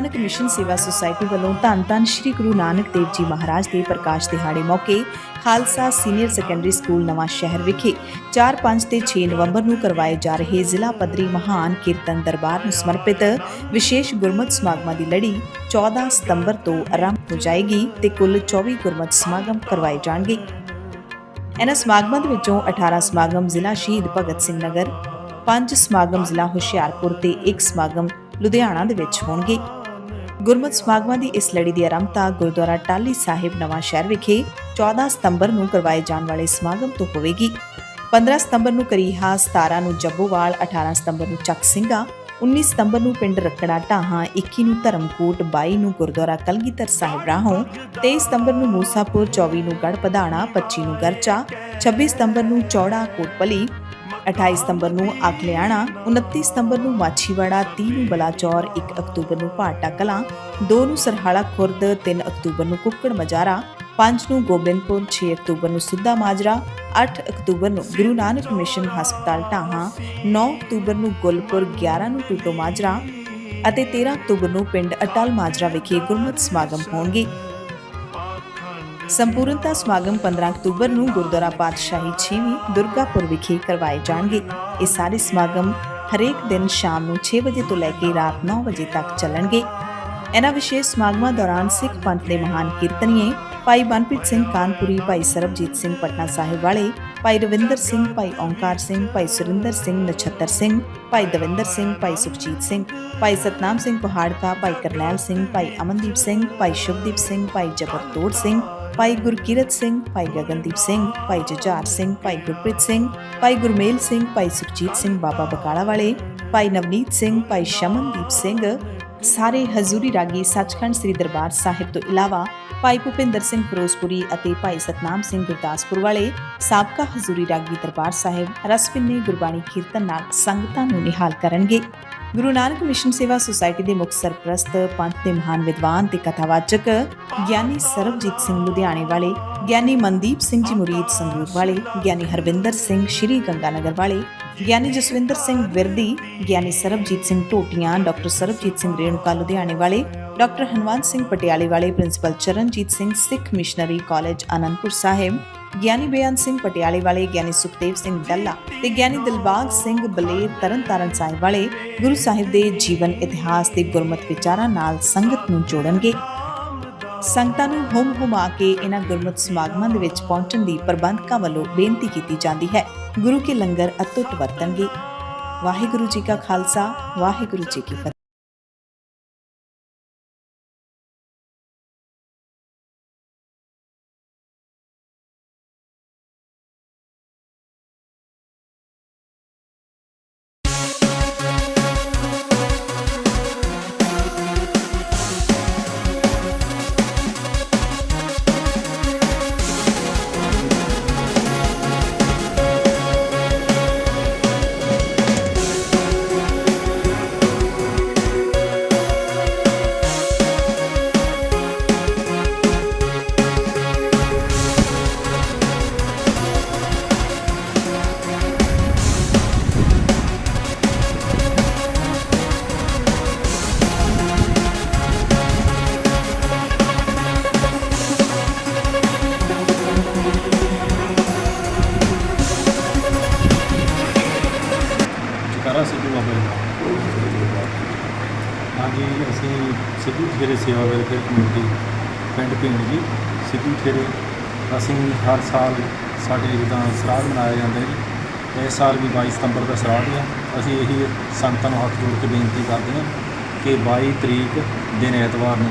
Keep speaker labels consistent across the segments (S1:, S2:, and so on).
S1: Nanak Guru
S2: mission ਸੇਵਾ society ਵੱਲੋਂ ਧੰਨ ਧੰਨ ਸ੍ਰੀ ਗੁਰੂ ਨਾਨਕ ਦੇਵ ਜੀ ਮਹਾਰਾਜ ਦੇ ਪ੍ਰਕਾਸ਼ ਦਿਹਾੜੇ ਮੌਕੇ ਖਾਲਸਾ ਸੀਨੀਅਰ ਸੈਕੰਡਰੀ ਸਕੂਲ ਨਵਾਂ ਸ਼ਹਿਰ ਵਿਖੇ 4, 5 ਤੇ 6 ਨਵੰਬਰ ਨੂੰ ਕਰਵਾਏ ਜਾ ਰਹੇ ਜ਼ਿਲ੍ਹਾ ਪੱਧਰੀ ਮਹਾਨ ਕੀਰਤਨ ਦਰਬਾਰ ਨੂੰ ਸਮਰਪਿਤ ਵਿਸ਼ੇਸ਼ ਗੁਰਮਤਿ ਸਮਾਗਮਾਂ ਦੀ ਲੜੀ 14 ਸਤੰਬਰ ਤੋਂ ਆਰੰਭ ਹੋ ਜਾਏਗੀ ਤੇ ਕੁੱਲ 24 ਗੁਰਮਤਿ ਸਮਾਗਮ ਕਰਵਾਏ ਜਾਣਗੇ। ਇਹਨਾਂ ਸਮਾਗਮਾਂ ਦੇ ਵਿੱਚੋਂ 18 ਸਮਾਗਮ ਜ਼ਿਲ੍ਹਾ ਸ਼ਹੀਦ ਭਗਤ ਸਿੰਘ ਨਗਰ 5 ਸਮਾਗਮ ਜ਼ਿਲ੍ਹਾ ਹੁਸ਼ਿਆਰਪੁਰ ਤੇ 1 ਸਮਾਗਮ ਲੁਧਿਆਣਾ ਦੇ ਵਿੱਚ ਹੋਣਗੇ। ਗੁਰਮਤਿ ਸਮਾਗਮਾਂ ਦੀ ਇਸ ਲੜੀ ਦੀ ਆਰੰਭਤਾ ਗੁਰਦੁਆਰਾ ਟਾਲੀ ਸਾਹਿਬ ਨਵਾਂ ਸ਼ਹਿਰ ਵਿਖੇ 14 ਸਤੰਬਰ ਨੂੰ ਕਰਵਾਏ ਜਾਣ ਵਾਲੇ ਸਮਾਗਮ ਤੋਂ ਹੋਵੇਗੀ। 15 ਸਤੰਬਰ ਨੂੰ ਕਰੀਹਾ 17 ਨੂੰ ਜੱਬੋਵਾਲ 18 ਸਤੰਬਰ ਨੂੰ ਚੱਕ ਸਿੰਘਾ 19 ਸਤੰਬਰ ਨੂੰ ਪਿੰਡ ਰੱਖੜਾ ਢਾਹਾਂ 21 ਨੂੰ ਧਰਮਕੋਟ 22 ਨੂੰ ਗੁਰਦੁਆਰਾ ਕਲਗੀਧਰ ਸਾਹਿਬ ਰਾਹੋਂ 23 ਸਤੰਬਰ ਨੂੰ ਮੂਸਾਪੁਰ 24 ਨੂੰ ਗੜ ਪਧਾਣਾ 25 ਨੂੰ ਗਰਚਾ 26 ਸਤੰਬਰ ਨੂੰ ਚੌੜਾ ਕੋਟਪਲੀ 28 ਸਤੰਬਰ ਨੂੰ ਆਕਲਿਆਣਾ 29 ਸਤੰਬਰ ਨੂੰ ਮਾਛੀਵਾੜਾ 30 ਨੂੰ ਬਲਾਚੌਰ 1 ਅਕਤੂਬਰ ਨੂੰ ਭਾਟਾ ਕਲਾਂ 2 ਨੂੰ ਸਰਹਾਲਾ ਖੁਰਦ 3 ਅਕਤੂਬਰ ਨੂੰ ਕੁੱਕੜ ਮਜਾਰਾ 5 ਨੂੰ ਗੋਬਿੰਦਪੁਰ 6 ਅਕਤੂਬਰ ਨੂੰ ਸੁੱਧਾ ਮਾਜਰਾ 8 ਅਕਤੂਬਰ ਨੂੰ ਗੁਰੂ ਨਾਨਕ ਮਿਸ਼ਨ ਹਸਪਤਾਲ ਢਾਹਾਂ 9 ਅਕਤੂਬਰ ਨੂੰ ਗੁਲਪੁਰ 11 ਨੂੰ ਟੂਟੋ ਮਾਜਰਾ ਅਤੇ 13 ਅਕਤੂਬਰ ਨੂੰ ਪਿੰਡ ਅਟਲ ਮਾਜਰਾ ਵਿਖੇ ਗੁਰਮਤਿ ਸਮਾਗਮ ਹੋਣਗੇ। ਸੰਪੂਰਨਤਾ ਸਮਾਗਮ 15 ਅਕਤੂਬਰ ਨੂੰ ਗੁਰਦੁਆਰਾ ਪਾਤਸ਼ਾਹੀ 6ਵੀਂ ਦੁਰਗਾਪੁਰ ਵਿਖੇ ਕਰਵਾਏ ਜਾਣਗੇ। ਇਹ ਸਾਰੇ ਸਮਾਗਮ ਹਰੇਕ ਦਿਨ ਸ਼ਾਮ ਨੂੰ 6 ਵਜੇ ਤੋਂ ਲੈ ਕੇ ਰਾਤ 9 ਵਜੇ ਤੱਕ ਚੱਲਣਗੇ। ਇਹਨਾਂ ਵਿਸ਼ੇਸ਼ ਸਮਾਗਮਾਂ ਦੌਰਾਨ ਸਿੱਖ ਪੰਥ ਦੇ ਮਹਾਨ ਕੀਰਤਨੀਏ ਭਾਈ ਮਨਪ੍ਰੀਤ ਸਿੰਘ ਕਾਨਪੁਰੀ, ਭਾਈ ਸਰਬਜੀਤ ਸਿੰਘ ਪਟਨਾ ਸਾਹਿਬ ਵਾਲੇ, ਭਾਈ ਰਵਿੰਦਰ ਸਿੰਘ, ਭਾਈ ਓਂਕਾਰ ਸਿੰਘ, ਭਾਈ ਸੁਰਿੰਦਰ ਸਿੰਘ, ਨਛੱਤਰ ਸਿੰਘ, ਭਾਈ ਦਵਿੰਦਰ ਸਿੰਘ, ਭਾਈ ਸੁਖਜੀਤ ਸਿੰਘ, ਭਾਈ ਸਤਨਾਮ ਸਿੰਘ ਪਹਾੜਕਾ ਭਾਈ ਕਰਨੈਲ ਸਿੰਘ, ਭਾਈ ਅਮਨਦੀਪ ਸਿੰਘ, ਭਾਈ ਸ਼ੁਭਦੀਪ ਸਿੰਘ, ਭਾਈ ਜਬਰਤੋੜ ਸਿੰਘ ਭਾਈ ਗੁਰਕੀਰਤ ਸਿੰਘ ਭਾਈ ਗਗਨਦੀਪ ਸਿੰਘ ਭਾਈ ਜੁਝਾਰ ਸਿੰਘ ਭਾਈ ਗੁਰਪ੍ਰੀਤ ਸਿੰਘ ਭਾਈ ਗੁਰਮੇਲ ਸਿੰਘ ਭਾਈ ਸੁਖਜੀਤ ਸਿੰਘ ਬਾਬਾ ਬਕਾਲਾ ਵਾਲੇ ਭਾਈ ਨਵਨੀਤ ਸਿੰਘ ਭਾਈ ਸ਼ਮਨਦੀਪ ਸਿੰਘ ਸਾਰੇ ਹਜ਼ੂਰੀ ਰਾਗੀ ਸੱਚਖੰਡ ਸ੍ਰੀ ਦਰਬਾਰ ਸਾਹਿਬ ਤੋਂ ਇਲਾਵਾ ਭਾਈ ਭੁਪਿੰਦਰ ਸਿੰਘ ਫਿਰੋਜ਼ਪੁਰੀ ਅਤੇ ਭਾਈ ਸਤਨਾਮ ਸਿੰਘ ਗੁਰਦਾਸਪੁਰ ਵਾਲੇ ਸਾਬਕਾ ਹਜ਼ੂਰੀ ਰਾਗੀ ਦਰਬਾਰ ਸਾਹਿਬ ਰਸਪਿੰਨੇ ਗੁਰਬਾਣੀ ਕੀਰਤਨ ਨਾਲ ਸੰਗਤਾਂ ਨੂੰ ਨਿਹਾਲ ਕਰਨਗੇ ਗੁਰੂ ਨਾਨਕ ਮਿਸ਼ਨ ਸੇਵਾ ਸੁਸਾਇਟੀ ਦੇ ਮੁੱਖ ਸਰਪ੍ਰਸਤ, ਪੰਥ ਦੇ ਮਹਾਨ ਵਿਦਵਾਨ ਤੇ ਕਥਾਵਾਚਕ ਗਿਆਨੀ ਸਰਬਜੀਤ ਸਿੰਘ ਲੁਧਿਆਣੇ ਵਾਲੇ, ਗਿਆਨੀ ਮਨਦੀਪ ਸਿੰਘ ਜੀ ਮੁਰੀਦ ਸੰਗਰੂਰ ਵਾਲੇ, ਗਿਆਨੀ ਹਰਵਿੰਦਰ ਸਿੰਘ ਸ਼੍ਰੀ ਗੰਗਾਨਗਰ ਵਾਲੇ, ਗਿਆਨੀ ਜਸਵਿੰਦਰ ਸਿੰਘ ਵਿਰਦੀ, ਗਿਆਨੀ ਸਰਬਜੀਤ ਸਿੰਘ ਟੋਟੀਆਂ ਡਾਕਟਰ ਸਰਬਜੀਤ ਸਿੰਘ ਰੇਣੂਕਾ ਲੁਧਿਆਣੇ ਵਾਲੇ, ਡਾਕਟਰ ਹਨਵੰਤ ਸਿੰਘ ਪਟਿਆਲੇ ਵਾਲੇ principal Charanjit Singh Sikh missionary college Anandpur Sahib Giani Beant Singh ਪਟਿਆਲੇ ਵਾਲੇ ਗਿਆਨੀ ਸੁਖਦੇਵ ਸਿੰਘ ਡੱਲਾ ਤੇ ਗਿਆਨੀ ਦਿਲਬਾਗ ਸਿੰਘ ਬਲੇਰ ਤਰਨਤਾਰਨ ਸਾਹਿਬ ਵਾਲੇ ਗੁਰੂ ਸਾਹਿਬ ਦੇ ਜੀਵਨ ਇਤਿਹਾਸ ਤੇ ਗੁਰਮਤਿ ਵਿਚਾਰਾਂ ਨਾਲ ਸੰਗਤ ਨੂੰ ਜੋੜਨਗੇ। ਸੰਗਤਾਂ ਨੂੰ ਹੁਮ ਹੁਮਾ ਕੇ ਇਹਨਾਂ ਗੁਰਮਤਿ ਸਮਾਗਮਾਂ ਦੇ ਵਿੱਚ ਪਹੁੰਚਣ ਦੀ ਪ੍ਰਬੰਧਕਾਂ ਵੱਲੋਂ ਬੇਨਤੀ ਕੀਤੀ ਜਾਂਦੀ ਹੈ। ਗੁਰੂ ਕੇ ਲੰਗਰ ਅਤੁੱਟ ਵਰਤਣਗੇ। ਵਾਹਿਗੁਰੂ ਜੀ ਕਾ ਖਾਲਸਾ, ਵਾਹਿਗੁਰੂ ਜੀ ਕੀ ਫਤਿਹ।
S3: ਹਾਂਜੀ, ਅਸੀਂ ਸਿੱਧੂ ਠੇਰੇ ਸੇਵਾ ਵੈਲਫੇਅਰ ਕਮੇਟੀ ਪਿੰਡ ਭੀਣ ਜੀ, ਸਿੱਧੂ ਠੇਰੇ ਅਸੀਂ ਹਰ ਸਾਲ ਸਾਡੇ ਜਿੱਦਾਂ ਸਰਾਧ ਮਨਾਇਆ ਜਾਂਦਾ ਜੀ ਇਸ ਸਾਲ ਵੀ 22 ਸਤੰਬਰ ਦਾ ਸਰਾਧ ਹੈ ਅਸੀਂ ਇਹੀ ਸੰਗਤਾਂ ਨੂੰ ਹੱਥ ਜੋੜ ਕੇ ਬੇਨਤੀ ਕਰਦੇ ਹਾਂ ਕਿ 22 ਤਰੀਕ ਦਿਨ ਐਤਵਾਰ ਨੂੰ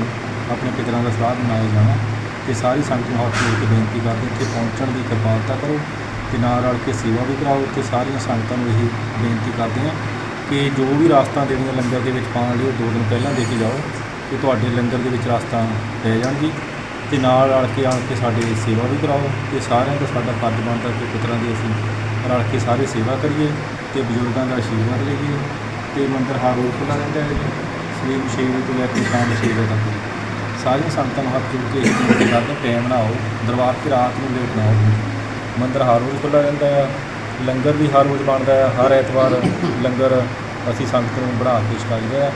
S3: ਆਪਣੇ ਪਿਤਰਾਂ ਦਾ ਸਰਾਧ ਮਨਾਇਆ ਜਾਣਾ ਤੇ ਸਾਰੀ ਸੰਗਤ ਨੂੰ ਹੱਥ ਜੋੜ ਕੇ ਬੇਨਤੀ ਕਰਦੇ ਇੱਥੇ ਪਹੁੰਚਣ ਦੀ ਕਿਰਪਾਲਤਾ ਕਰੋ ਤੇ ਨਾਲ ਰਲ ਕੇ ਸੇਵਾ ਵੀ ਕਰਾਓ ਤੇ ਸਾਰੀਆਂ ਸੰਗਤਾਂ ਨੂੰ ਇਹੀ ਬੇਨਤੀ ਕਰਦੇ ਹਾਂ ਕਿ ਜੋ ਵੀ ਰਾਸਤਾਂ ਦੇਣੀਆਂ ਲੰਗਰ ਦੇ ਵਿੱਚ ਪਾਉਣ ਲਈ ਉਹ ਦੋ ਦਿਨ ਪਹਿਲਾਂ ਦੇ ਕੇ ਜਾਓ ਕਿ ਤੁਹਾਡੇ ਲੰਗਰ ਦੇ ਵਿੱਚ ਰਾਸਤਾਂ ਪੈ ਜਾਣਗੀ ਤੇ ਨਾਲ ਰਲ ਕੇ ਆਣ ਕੇ ਸਾਡੇ ਸੇਵਾ ਵੀ ਕਰਾਓ ਤੇ ਸਾਰਿਆਂ ਦਾ ਸਾਡਾ ਫਰਜ਼ ਬਣਦਾ ਕਿ ਪੁੱਤਰਾਂ ਦੀ ਅਸੀਂ ਰਲ ਕੇ ਸਾਰੇ ਸੇਵਾ ਕਰੀਏ ਤੇ ਬਜ਼ੁਰਗਾਂ ਦਾ ਆਸ਼ੀਰਵਾਦ ਲਈਏ ਤੇ ਮੰਦਰ ਹਰ ਰੋਜ਼ ਖੁੱਲ੍ਹਾ ਰਹਿੰਦਾ ਹੈ ਜੀ। ਸਵੇਰ ਛੇ ਵਜੇ ਤੋਂ ਲੈ ਕੇ ਸ਼ਾਮ ਛੇ ਵਜੇ ਤੱਕ। ਸਾਰੀਆਂ ਸੰਗਤਾਂ ਨੂੰ ਹੱਥ ਜੋੜ ਕੇ ਇਹ ਬੇਨਤੀ ਕਰਦੇ ਟਾਈਮ ਬਣਾਓ ਦਰਬਾਰ ਤੇ ਰਾਤ ਨੂੰ ਲੇਟ ਨਾ ਆਓ। ਮੰਦਰ ਹਰ ਰੋਜ਼ ਖੁੱਲ੍ਹਾ ਰਹਿੰਦਾ ਹੈ ਲੰਗਰ ਵੀ ਹਰ ਰੋਜ਼ ਬਣਦਾ ਹੈ, ਹਰ ਐਤਵਾਰ ਲੰਗਰ ਅਸੀਂ ਸੰਗਤ ਨੂੰ ਬਣਾ ਕੇ ਛਕਾਈਦਾ ਹੈ।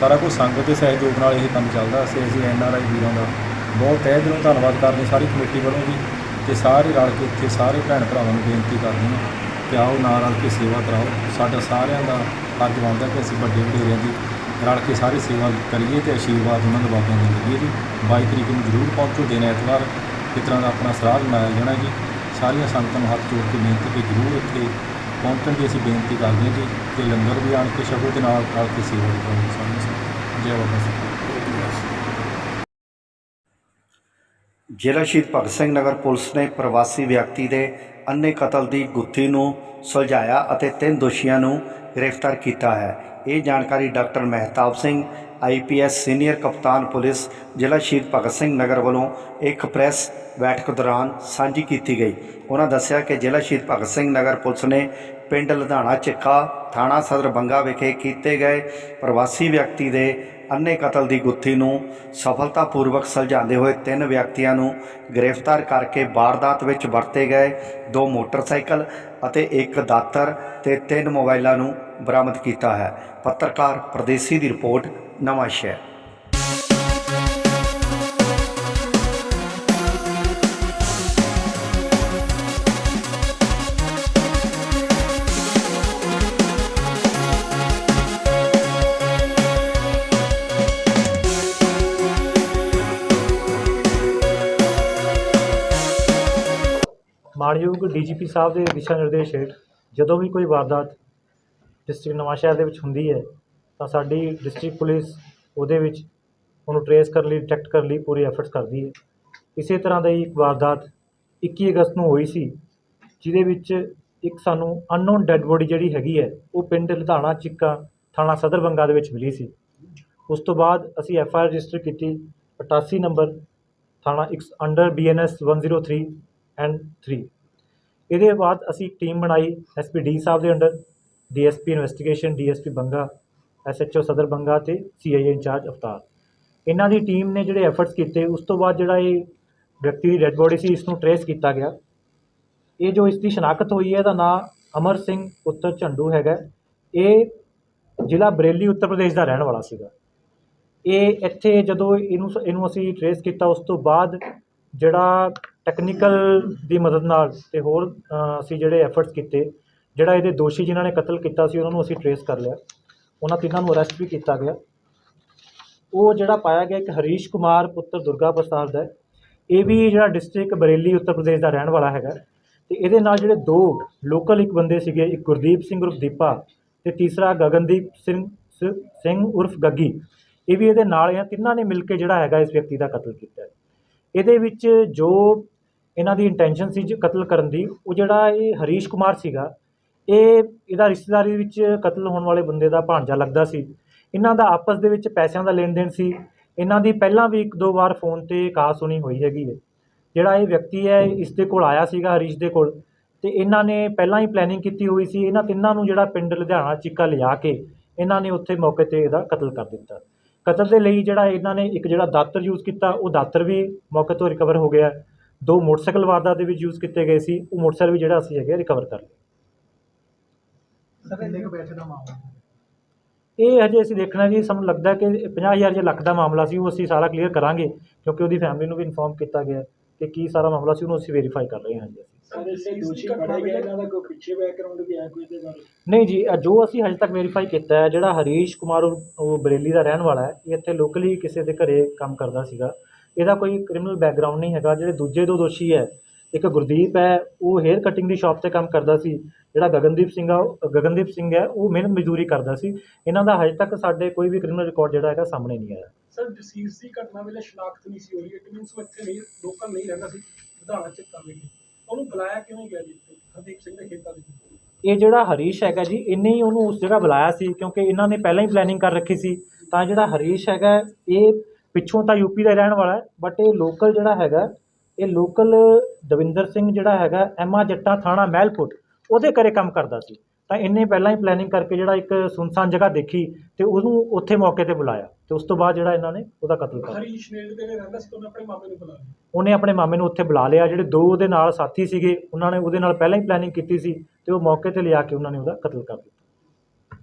S3: ਸਾਰਾ ਕੁਝ ਸੰਗਤ ਦੇ ਸਹਿਯੋਗ ਨਾਲ ਇਹ ਕੰਮ ਚੱਲਦਾ। ਅਸੀਂ ਅਸੀਂ ਐਨ ਆਰ ਆਈ ਵੀਰਾਂ ਦਾ ਬਹੁਤ ਤਹਿ ਦਿਲੋਂ ਧੰਨਵਾਦ ਕਰਦੇ ਸਾਰੀ ਕਮੇਟੀ ਵੱਲੋਂ ਵੀ ਤੇ ਸਾਰੇ ਰਲ ਕੇ ਇੱਥੇ ਸਾਰੇ ਭੈਣ ਭਰਾਵਾਂ ਨੂੰ ਬੇਨਤੀ ਕਰਦੇ ਹਾਂ ਕਿ ਆਓ, ਨਾਲ ਰਲ ਕੇ ਸੇਵਾ ਕਰਾਓ। ਸਾਡਾ ਸਾਰਿਆਂ ਦਾ ਫਰਜ਼ ਬਣਦਾ ਕਿ ਅਸੀਂ ਵੱਡੇ ਵਡੇਰਿਆਂ ਦੀ ਰਲ ਕੇ ਸਾਰੀ ਸੇਵਾ ਕਰੀਏ ਤੇ ਆਸ਼ੀਰਵਾਦ ਉਹਨਾਂ ਦੇ ਬਾਬਿਆਂ ਦੇ ਲਈਏ ਜੀ 22 ਤਰੀਕ ਨੂੰ ਜ਼ਰੂਰ ਪਹੁੰਚੋ। ਦਿਨ ਐਤਵਾਰ ਪਿਤਰਾਂ ਦਾ ਆਪਣਾ ਸਰਾਧ ਮਨਾਇਆ ਜਾਣਾ ਜੀ। ਸਾਰੀਆਂ ਸੰਗਤਾਂ ਨੂੰ ਹੱਥ ਜੋੜ ਕੇ ਬੇਨਤੀ ਕਿ ਜ਼ਰੂਰ ਇੱਥੇ ਪਹੁੰਚਣ ਦੀ ਅਸੀਂ ਬੇਨਤੀ ਕਰਦੇ ਹਾਂ ਜੀ ਤੇ ਲੰਗਰ ਵੀ ਆਣ ਕੇ ਛਕੋ ਤੇ ਨਾਲ ਰਲ ਕੇ ਸੇਵਾ ਵੀ ਕਰੋ ਸਾਰੀਆਂ ਜੈ ਬਾਬਾ ਜੀ।
S4: ਜ਼ਿਲ੍ਹਾ ਸ਼ਹੀਦ ਭਗਤ ਸਿੰਘ ਨਗਰ ਪੁਲਿਸ ਨੇ ਪ੍ਰਵਾਸੀ ਵਿਅਕਤੀ ਦੇ ਅੰਨੇ ਕਤਲ ਦੀ ਗੁੱਥੀ ਨੂੰ ਸੁਲਝਾਇਆ ਅਤੇ ਤਿੰਨ ਦੋਸ਼ੀਆਂ ਨੂੰ ਗ੍ਰਿਫਤਾਰ ਕੀਤਾ ਹੈ। ਇਹ ਜਾਣਕਾਰੀ doctor Mehtab Singh IPS senior ਕਪਤਾਨ ਪੁਲਿਸ, ਜ਼ਿਲ੍ਹਾ ਸ਼ਹੀਦ ਭਗਤ ਸਿੰਘ ਨਗਰ ਵੱਲੋਂ ਇੱਕ ਪ੍ਰੈਸ ਬੈਠਕ ਦੌਰਾਨ ਸਾਂਝੀ ਕੀਤੀ ਗਈ। ਉਹਨਾਂ ਦੱਸਿਆ ਕਿ ਜ਼ਿਲ੍ਹਾ ਸ਼ਹੀਦ ਭਗਤ ਸਿੰਘ ਨਗਰ ਪੁਲਿਸ ਨੇ ਪਿੰਡ ਲੁਧਾਣਾ ਚਿੱਕਾ ਥਾਣਾ ਸਦਰ ਬੰਗਾ ਵਿਖੇ ਕੀਤੇ ਗਏ ਪ੍ਰਵਾਸੀ ਵਿਅਕਤੀ ਦੇ ਅੰਨੇ ਕਤਲ ਦੀ ਗੁੱਥੀ ਨੂੰ ਸਫਲਤਾਪੂਰਵਕ ਸੁਲਝਾਉਂਦੇ ਹੋਏ ਤਿੰਨ ਵਿਅਕਤੀਆਂ ਨੂੰ ਗ੍ਰਿਫਤਾਰ ਕਰਕੇ ਵਾਰਦਾਤ ਵਿੱਚ ਵਰਤੇ ਗਏ। ਦੋ ਮੋਟਰਸਾਈਕਲ ਅਤੇ ਇੱਕ ਦਾਤਰ ਤੇ ਤਿੰਨ ਮੋਬਾਈਲਾਂ ਨੂੰ ਬਰਾਮਦ ਕੀਤਾ ਹੈ। ਪੱਤਰਕਾਰ ਪ੍ਰਦੇਸੀ ਦੀ ਰਿਪੋਰਟ ਨਵਾਂ ਸ਼ਹਿਰ
S5: ਮਾਣਯੋਗ ਡੀਜੀਪੀ ਸਾਹਿਬ ਦੇ ਦਿਸ਼ਾ ਨਿਰਦੇਸ਼ ਹੇਠ ਜਦੋਂ ਵੀ ਕੋਈ ਵਾਰਦਾਤ ਡਿਸਟ੍ਰਿਕਟ ਨਵਾਂਸ਼ਹਿਰ ਦੇ ਵਿੱਚ ਹੁੰਦੀ ਹੈ, ਤਾਂ ਸਾਡੀ ਡਿਸਟ੍ਰਿਕਟ ਪੁਲਿਸ ਉਹਦੇ ਵਿੱਚ ਉਹਨੂੰ ਟਰੇਸ ਕਰਨ ਲਈ, ਡਿਟੈਕਟ ਕਰਨ ਲਈ ਪੂਰੀ ਐਫਰਟਸ ਕਰਦੀ ਹੈ। ਇਸੇ ਤਰ੍ਹਾਂ ਦਾ ਹੀ ਇੱਕ ਵਾਰਦਾਤ 21 ਅਗਸਤ ਨੂੰ ਹੋਈ ਸੀ, ਜਿਹਦੇ ਵਿੱਚ ਇੱਕ ਸਾਨੂੰ ਅਨਨੋਨ ਡੈੱਡ ਬੋਡੀ ਜਿਹੜੀ ਹੈਗੀ ਹੈ, ਉਹ ਪਿੰਡ ਲੁਧਾਣਾ ਚਿੱਕਾ ਥਾਣਾ ਸਦਰ ਬੰਗਾ ਦੇ ਵਿੱਚ ਮਿਲੀ ਸੀ। ਉਸ ਤੋਂ ਬਾਅਦ ਅਸੀਂ ਐਫ ਆਈ ਆਰ ਰਜਿਸਟਰ ਕੀਤੀ 88 ਨੰਬਰ ਥਾਣਾ ਇੱਕ under B N S 103 and 3 ਇਹਦੇ ਬਾਅਦ ਅਸੀਂ ਇੱਕ ਟੀਮ ਬਣਾਈ ਐਸਪੀ ਡੀ ਸਾਹਿਬ ਦੇ under DSP investigation DSP Banga SHO Sadar Banga ਤੇ ਸੀਆਈਏ ਇੰਚਾਰਜ ਅਵਤਾਰ। ਇਹਨਾਂ ਦੀ ਟੀਮ ਨੇ ਜਿਹੜੇ ਐਫਰਟਸ ਕੀਤੇ, ਉਸ ਤੋਂ ਬਾਅਦ ਜਿਹੜਾ ਇਹ ਵਿਅਕਤੀ ਦੀ ਡੈੱਡ ਬੋਡੀ ਸੀ ਇਸ ਨੂੰ ਟਰੇਸ ਕੀਤਾ ਗਿਆ। ਇਹ ਜੋ ਇਸ ਦੀ ਸ਼ਨਾਖਤ ਹੋਈ ਹੈ, ਇਹਦਾ ਨਾਮ ਅਮਰ ਸਿੰਘ ਪੁੱਤਰ ਝੰਡੂ ਹੈਗਾ। ਇਹ ਜ਼ਿਲ੍ਹਾ ਬਰੇਲੀ, ਉੱਤਰ ਪ੍ਰਦੇਸ਼ ਦਾ ਰਹਿਣ ਵਾਲਾ ਸੀਗਾ। ਇਹ ਇੱਥੇ ਜਦੋਂ ਇਹਨੂੰ ਇਹਨੂੰ ਅਸੀਂ ਟਰੇਸ ਕੀਤਾ, ਉਸ ਤੋਂ ਬਾਅਦ ਜਿਹੜਾ ਟੈਕਨੀਕਲ ਦੀ ਮਦਦ ਨਾਲ ਅਤੇ ਹੋਰ ਅਸੀਂ ਜਿਹੜੇ ਐਫਰਟਸ ਕੀਤੇ, ਜਿਹੜਾ ਇਹਦੇ ਦੋਸ਼ੀ ਜਿਨ੍ਹਾਂ ਨੇ ਕਤਲ ਕੀਤਾ ਸੀ, ਉਹਨਾਂ ਨੂੰ ਅਸੀਂ ਟਰੇਸ ਕਰ ਲਿਆ। ਉਹਨਾਂ ਤਿੰਨਾਂ ਨੂੰ ਅਰੈਸਟ ਵੀ ਕੀਤਾ ਗਿਆ। ਉਹ ਜਿਹੜਾ ਪਾਇਆ ਗਿਆ ਇੱਕ ਹਰੀਸ਼ ਕੁਮਾਰ ਪੁੱਤਰ ਦੁਰਗਾ ਪ੍ਰਸਾਦ ਦਾ ਇਹ ਵੀ ਜਿਹੜਾ ਡਿਸਟ੍ਰਿਕਟ ਬਰੇਲੀ, ਉੱਤਰ ਪ੍ਰਦੇਸ਼ ਦਾ ਰਹਿਣ ਵਾਲਾ ਹੈਗਾ। ਤੇ ਇਹਦੇ ਨਾਲ ਜਿਹੜੇ ਦੋ ਲੋਕਲ ਇੱਕ ਬੰਦੇ ਸੀਗੇ, ਇੱਕ ਗੁਰਦੀਪ ਸਿੰਘ ਉਰਫ ਦੀਪਾ ਤੇ ਤੀਸਰਾ ਗਗਨਦੀਪ ਸਿੰਘ, ਸ- ਸਿੰਘ ਉਰਫ ਗੱਗੀ। ਇਹ ਵੀ ਇਹਦੇ ਨਾਲ ਆ। ਤਿੰਨਾਂ ਨੇ ਮਿਲ ਕੇ ਜਿਹੜਾ ਹੈਗਾ ਇਸ ਵਿਅਕਤੀ ਦਾ ਕਤਲ ਕੀਤਾ ਇਹਦੇ ਵਿੱਚ ਜੋ ਇਹਨਾਂ ਦੀ ਇੰਟੈਂਸ਼ਨ ਸੀ ਜੋ ਕਤਲ ਕਰਨ ਦੀ। ਉਹ ਜਿਹੜਾ ਇਹ ਹਰੀਸ਼ ਕੁਮਾਰ ਸੀਗਾ, ਇਹ ਇਹਦਾ ਰਿਸ਼ਤੇਦਾਰੀ ਵਿੱਚ ਕਤਲ ਹੋਣ ਵਾਲੇ ਬੰਦੇ ਦਾ ਭਾਂਜਾ ਲੱਗਦਾ ਸੀ। ਇਹਨਾਂ ਦਾ ਆਪਸ ਦੇ ਵਿੱਚ ਪੈਸਿਆਂ ਦਾ ਲੈਣ ਦੇਣ ਸੀ। ਇਹਨਾਂ ਦੀ ਪਹਿਲਾਂ ਵੀ ਇੱਕ ਦੋ ਵਾਰ ਫੋਨ ਤੇ ਕਹਾ ਸੁਣੀ ਹੋਈ ਹੈਗੀ ਹੈ। ਜਿਹੜਾ ਇਹ ਵਿਅਕਤੀ ਹੈ, ਇਸ ਦੇ ਕੋਲ ਆਇਆ ਸੀਗਾ ਹਰੀਸ਼ ਦੇ ਕੋਲ ਤੇ ਇਹਨਾਂ ਨੇ ਪਹਿਲਾਂ ਹੀ ਪਲੈਨਿੰਗ ਕੀਤੀ ਹੋਈ ਸੀ। ਇਹਨਾਂ ਤਿੰਨਾਂ ਨੂੰ ਜਿਹੜਾ ਪਿੰਡ ਲੁਧਿਆਣਾ ਚਿੱਕਾ ਲਿਆ ਕੇ ਇਹਨਾਂ ਨੇ ਉੱਥੇ ਮੌਕੇ ਤੇ ਇਹਦਾ ਕਤਲ ਕਰ ਦਿੱਤਾ। ਕਤਲ ਦੇ ਲਈ ਜਿਹੜਾ ਇਹਨਾਂ ਨੇ ਇੱਕ ਜਿਹੜਾ ਦਾਤਰ ਯੂਜ਼ ਕੀਤਾ, ਉਹ ਦਾਤਰ ਵੀ ਮੌਕੇ ਤੋਂ ਰਿਕਵਰ ਹੋ ਗਿਆ। ਦੋ ਮੋਟਰਸਾਈਕਲ ਵਾਰਦਾਤ ਦੇ ਵਿੱਚ ਯੂਜ਼ ਕੀਤੇ ਗਏ ਸੀ ਉਹ ਮੋਟਰਸਾਈਕਲ ਵੀ ਜਿਹੜਾ ਅਸੀਂ ਹੈਗੇ ਰਿਕਵਰ ਕਰ ਲਿਆ ਇਹ ਹਜੇ ਅਸੀਂ ਦੇਖਣਾ ਜੀ ਸਾਨੂੰ ਲੱਗਦਾ ਕਿ 50000 ਜੇ ਲੱਖ ਦਾ ਮਾਮਲਾ ਸੀ ਉਹ ਅਸੀਂ ਸਾਰਾ ਕਲੀਅਰ ਕਰਾਂਗੇ ਕਿਉਂਕਿ ਉਹਦੀ ਫੈਮਿਲੀ ਨੂੰ ਵੀ ਇਨਫੋਰਮ ਕੀਤਾ ਗਿਆ ਕਿ ਕੀ ਸਾਰਾ ਮਾਮਲਾ ਸੀ ਉਹਨੂੰ ਅਸੀਂ ਵੈਰੀਫਾਈ ਕਰ ਰਹੇ ਹਾਂ ਜੀ ਅਸੀਂ।
S6: ਸਰ ਇਸੇ ਦੋਸ਼ੀ ਫੜੇ ਗਏ ਇਹਨਾਂ ਦਾ ਕੋਈ ਪਿੱਛੇ ਬੈਕਗ੍ਰਾਉਂਡ ਵੀ ਹੈ ਕੋਈ ਇਹਦੇ ਬਾਰੇ?
S5: ਨਹੀਂ ਜੀ ਜੋ ਅਸੀਂ ਹਜੇ ਤੱਕ ਵੈਰੀਫਾਈ ਕੀਤਾ ਹੈ ਜਿਹੜਾ ਹਰੀਸ਼ ਕੁਮਾਰ ਉਹ ਬਰੇਲੀ ਦਾ ਰਹਿਣ ਵਾਲਾ ਹੈ ਇਹ ਇੱਥੇ ਲੋਕਲੀ ਕਿਸੇ ਦੇ ਘਰੇ ਕੰਮ ਕਰਦਾ ਸੀਗਾ। ਇਹਦਾ ਕੋਈ ਕ੍ਰਿਮੀਨਲ ਬੈਕਗ੍ਰਾਉਂਡ ਨਹੀਂ ਹੈਗਾ ਜਿਹੜੇ ਦੂਜੇ ਦੋ ਦੋਸ਼ੀ ਹੈ ਇੱਕ ਗੁਰਦੀਪ ਹੈ ਉਹ ਹੇਅਰ ਕਟਿੰਗ ਦੀ ਸ਼ਾਪ ਤੇ ਕੰਮ ਕਰਦਾ ਸੀ ਜਿਹੜਾ ਗਗਨਦੀਪ ਸਿੰਘ ਆ ਉਹ- ਗਗਨਦੀਪ ਸਿੰਘ ਹੈ ਉਹ ਮਿਹਨਤ ਮਜ਼ਦੂਰੀ ਕਰਦਾ ਸੀ। ਇਹਨਾਂ ਦਾ ਹਜੇ ਤੱਕ ਸਾਡੇ ਕੋਈ ਵੀ ਕ੍ਰਿਮੀਨਲ ਰਿਕਾਰਡ ਜਿਹੜਾ ਹੈਗਾ ਸਾਹਮਣੇ ਨਹੀਂ ਆਇਆ।
S6: ਸਰ ਡਿਸੀਜ਼ ਦੀ ਘਟਨਾ ਵੇਲੇ ਸ਼ਨਾਖਤ ਨਹੀਂ ਸੀ ਹੋਈ ਇਟ ਮੀਨਸ ਉਹ ਇੱਥੇ ਨਹੀਂ ਲੋਕਲ ਨਹੀਂ ਰਹਿੰਦਾ ਸੀ ਵਿਧਾਨ ਚ ਕੰਮ ਵਿੱਚ। ਉਹਨੂੰ ਬੁਲਾਇਆ ਕਿਉਂ ਨਹੀਂ ਗਿਆ ਜੀ ਹਰਦੀਪ ਸਿੰਘ ਦੇ ਖੇਤਾਂ ਦੇ?
S5: ਇਹ ਜਿਹੜਾ ਹਰੀਸ਼ ਹੈਗਾ ਜੀ ਇਹਨੇ ਹੀ ਉਹਨੂੰ ਉਸ ਜਗ੍ਹਾ ਬੁਲਾਇਆ ਸੀ ਕਿਉਂਕਿ ਇਹਨਾਂ ਨੇ ਪਹਿਲਾਂ ਹੀ ਪਲੈਨਿੰਗ ਕਰ ਰੱਖੀ ਸੀ। ਤਾਂ ਜਿਹੜਾ ਹਰੀਸ਼ ਹੈਗਾ ਇਹ ਪਿੱਛੋਂ ਤਾਂ ਯੂਪੀ ਦਾ ਰਹਿਣ ਵਾਲਾ ਹੈ ਬਟ ਇਹ ਲੋਕਲ ਜਿਹੜਾ ਹੈਗਾ ਇਹ ਲੋਕਲ ਦਵਿੰਦਰ ਸਿੰਘ ਜਿਹੜਾ ਹੈਗਾ ਐਮਾ ਜੱਟਾ ਥਾਣਾ ਮਹਿਲਪੁਰ ਉਹਦੇ ਘਰੇ ਕੰਮ ਕਰਦਾ ਸੀ। ਤਾਂ ਇਹਨੇ ਪਹਿਲਾਂ ਹੀ ਪਲੈਨਿੰਗ ਕਰਕੇ ਜਿਹੜਾ ਇੱਕ ਸੁਨਸਾਨ ਜਗ੍ਹਾ ਦੇਖੀ ਤੇ ਉਹਨੂੰ ਉੱਥੇ ਮੌਕੇ ਤੇ ਬੁਲਾਇਆ ਤੇ ਉਸ ਤੋਂ ਬਾਅਦ ਜਿਹੜਾ ਇਹਨਾਂ ਨੇ ਉਹਦਾ ਕਤਲ ਕਰ ਦਿੱਤਾ
S6: ਹਰੀਸ਼ ਨੇੜੇ ਦੇ ਰਹਿੰਦਾ ਸੀ ਤਾਂ ਉਹਨੇ ਆਪਣੇ ਮਾਮੇ ਨੂੰ ਬੁਲਾ ਲਿਆ।
S5: ਉਹਨੇ ਆਪਣੇ ਮਾਮੇ ਨੂੰ ਉੱਥੇ ਬੁਲਾ ਲਿਆ ਜਿਹੜੇ ਦੋ ਉਹਦੇ ਨਾਲ ਸਾਥੀ ਸੀਗੇ ਉਹਨਾਂ ਨੇ ਉਹਦੇ ਨਾਲ ਪਹਿਲਾਂ ਹੀ ਪਲੈਨਿੰਗ ਕੀਤੀ ਸੀ ਤੇ ਉਹ ਮੌਕੇ ਤੇ ਲਿਆ ਕੇ ਉਹਨਾਂ ਨੇ ਉਹਦਾ ਕਤਲ ਕਰ ਦਿੱਤਾ।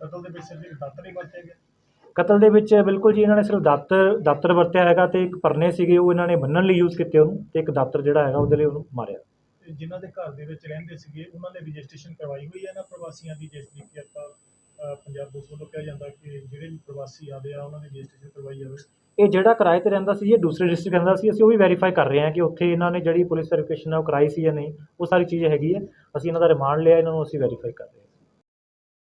S6: ਕਤਲ ਦੇ ਵਿੱਚ ਸਿਰਫ ਦਾਤਰ ਹੀ ਵਰਤਿਆ ਗਿਆ
S5: ਕਤਲ ਦੇ ਵਿੱਚ ਬਿਲਕੁਲ ਜੀ ਇਹਨਾਂ ਨੇ ਸਿਰਫ ਦਾਤਰ ਦਾਤਰ ਵਰਤਿਆ ਹੈਗਾ ਤੇ ਇੱਕ ਪਰਨੇ ਸੀਗੇ ਉਹ ਇਹਨਾਂ ਨੇ ਬੰਨਣ ਲਈ ਯੂਜ਼ ਕੀਤੇ ਉਹਨੂੰ ਤੇ ਇੱਕ ਦਾਤਰ ਜਿਹੜਾ ਹੈਗਾ ਉਹਦੇ ਲਈ ਉਹਨੂੰ ਮਾਰਿਆ।
S6: ਜਿਨ੍ਹਾਂ ਦੇ ਘਰ ਦੇ ਵਿੱਚ ਰਹਿੰਦੇ ਸੀਗੇ ਉਹਨਾਂ ਨੇ ਰਜਿਸਟ੍ਰੇਸ਼ਨ ਕਰਵਾਈ ਹੋਈ ਹੈ ਨਾ ਪ੍ਰਵਾਸੀਆਂ ਦੀ ਜਿਸ ਤਰੀਕੇ ਆਪਾਂ ਪੰਜਾਬ ਪੁਲਿਸ ਵੱਲੋਂ ਕਿਹਾ ਜਾਂਦਾ ਕਿ ਜਿਹੜੇ ਵੀ ਪ੍ਰਵਾਸੀ ਆਦੇ ਆ ਉਹਨਾਂ ਦੀ ਰਜਿਸਟ੍ਰੇਸ਼ਨ ਕਰਵਾਈ ਜਾਵੇ।
S5: ਇਹ ਜਿਹੜਾ ਕਿਰਾਏ ਤੇ ਰਹਿੰਦਾ ਸੀ ਇਹ ਦੂਸਰੇ ਡਿਸਟ੍ਰਿਕਟ ਰਹਿੰਦਾ ਸੀ ਅਸੀਂ ਉਹ ਵੀ ਵੈਰੀਫਾਈ ਕਰ ਰਹੇ ਹਾਂ ਕਿ ਉੱਥੇ ਇਹਨਾਂ ਨੇ ਜਿਹੜੀ ਪੁਲਿਸ ਵੈਰੀਫਿਕੇਸ਼ਨ ਹੈ ਉਹ ਕਰਾਈ ਸੀ ਜਾਂ ਨਹੀਂ ਉਹ ਸਾਰੀ ਚੀਜ਼ ਹੈਗੀ ਹੈ। ਅਸੀਂ ਇਹਨਾਂ ਦਾ ਰਿਮਾਂਡ ਲਿਆ ਇਹਨਾਂ ਨੂੰ ਅਸੀਂ ਵੈਰੀਫਾਈ ਕਰ ਰਹੇ ਹਾਂ।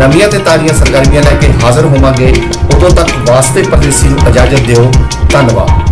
S7: ਨਵੀਆਂ ਤੇ ਤਾਜ਼ੀਆਂ ਸਰਗਰਮੀਆਂ ਲੈ ਕੇ ਹਾਜ਼ਰ ਹੋਵਾਂਗੇ। ਉਦੋਂ ਤੱਕ ਵਾਸਤੇ ਪਰਦੇਸੀ ਨੂੰ ਇਜਾਜ਼ਤ ਦਿਓ। ਧੰਨਵਾਦ।